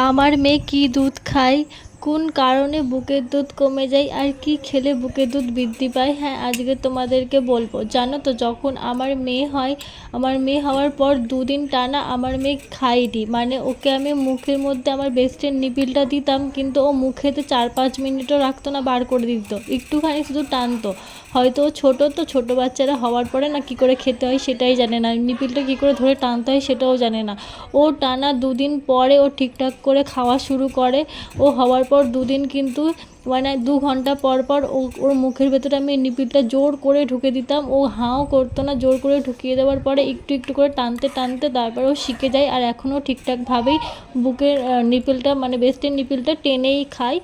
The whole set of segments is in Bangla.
আমার মেয়ে কি দুধ খায়? কোন কারণে বুকের দুধ কমে যায় আর কি খেলে বুকের দুধ বৃদ্ধি পায়? হ্যাঁ আজকে তোমাদেরকে বলব। জানো তো, যখন আমার মেয়ে হয়, আমার মেয়ে হওয়ার পর দুদিন টানা আমার মেয়ে খায়নি। মানে ওকে আমি মুখের মধ্যে আমার বেস্টের নিপিলটা দিতাম, কিন্তু ও মুখেতে চার পাঁচ মিনিটও রাখতো না, বার করে দিত। একটুখানি শুধু টানতো। হয়তো ও ছোটো, তো ছোটো বাচ্চারা হওয়ার পরে না কী করে খেতে হয় সেটাই জানে না। নিপিলটা কী করে ধরে টানতে হয় সেটাও জানে না। ও টানা দুদিন পরে ও ঠিকঠাক করে খাওয়া শুরু করে। ও হওয়ার পর দুদিন কিন্তু মানে দু ঘণ্টা পর পর ওর মুখের ভেতরে আমি নিপিলটা জোর করে ঢুকে দিতাম। ও হাঁও করতো না, জোর করে ঢুকিয়ে দেওয়ার পরে একটু একটু করে টানতে টানতে তারপরে ও শিখে যায় আর এখনও ঠিকঠাকভাবেই বুকের নিপিলটা মানে বেস্টের নিপিলটা টেনেই খায়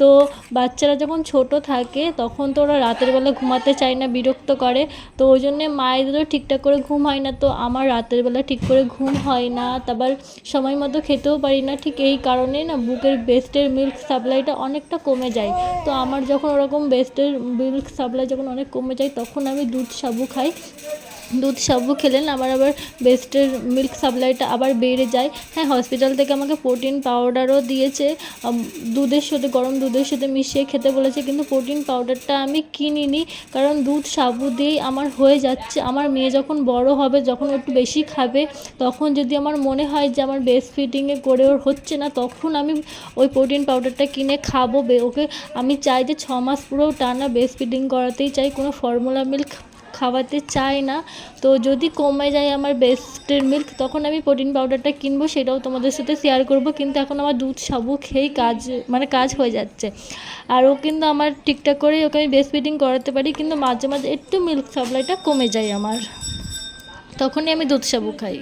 তো বাচ্চারা যখন ছোট থাকে তখন তো ওরা রাতের বেলা ঘুমাতে চায় না, বিরক্ত করে। তো ওই জন্যে মায়েদেরও ঠিকঠাক করে ঘুম হয় না। তো আমার রাতের বেলা ঠিক করে ঘুম হয় না, তারপর সময় মতো খেতেও পারি না। ঠিক এই কারণেই না বুকের বেস্টের মিল্ক সাপ্লাইটা অনেকটা কমে যায়। তো আমার যখন ওরকম বেস্টের মিল্ক সাপ্লাই যখন অনেক কমে যায়, তখন আমি দুধ সাবু খাই। দুধ সাবু খেলেন আমার আবার বেস্টের মিল্ক সাপ্লাইটা আবার বেড়ে যায়। হ্যাঁ হসপিটাল থেকে আমাকে প্রোটিন পাউডারও দিয়েছে। দুধের সাথে, গরম দুধের সাথে মিশিয়ে খেতে বলেছে, কিন্তু প্রোটিন পাউডারটা আমি কিনিনি, কারণ দুধ সাবু দিয়েই আমার হয়ে যাচ্ছে। আমার মেয়ে যখন বড় হবে, যখন একটু বেশি খাবে, তখন যদি আমার মনে হয় যে আমার বেস্ট ফিডিংয়ে করে ওর হচ্ছে না, তখন আমি ওই প্রোটিন পাউডারটা কিনে খাব। ওকে আমি চাই যে ছ মাস পুরো টানা বেস্ট ফিডিং করাতেই চাই, কোনো ফর্মুলা মিল্ক খাওয়াতে চাই না। তো যদি কমে যায় আমার বেস্টের মিল্ক তখন আমি প্রোটিন পাউডারটা কিনবো, সেটাও তোমাদের সাথে শেয়ার করব। কিন্তু এখন আমার দুধ সাবু খেয়েই কাজ মানে কাজ হয়ে যাচ্ছে। আর ও কিন্তু আমার ঠিকঠাক করেই ওকে আমি বেস্ট ফিডিং করাতে পারি, কিন্তু মাঝে মাঝে একটু মিল্ক সাপ্লাইটা কমে যায় আমার। তখনই আমি দুধ সাবু খাই।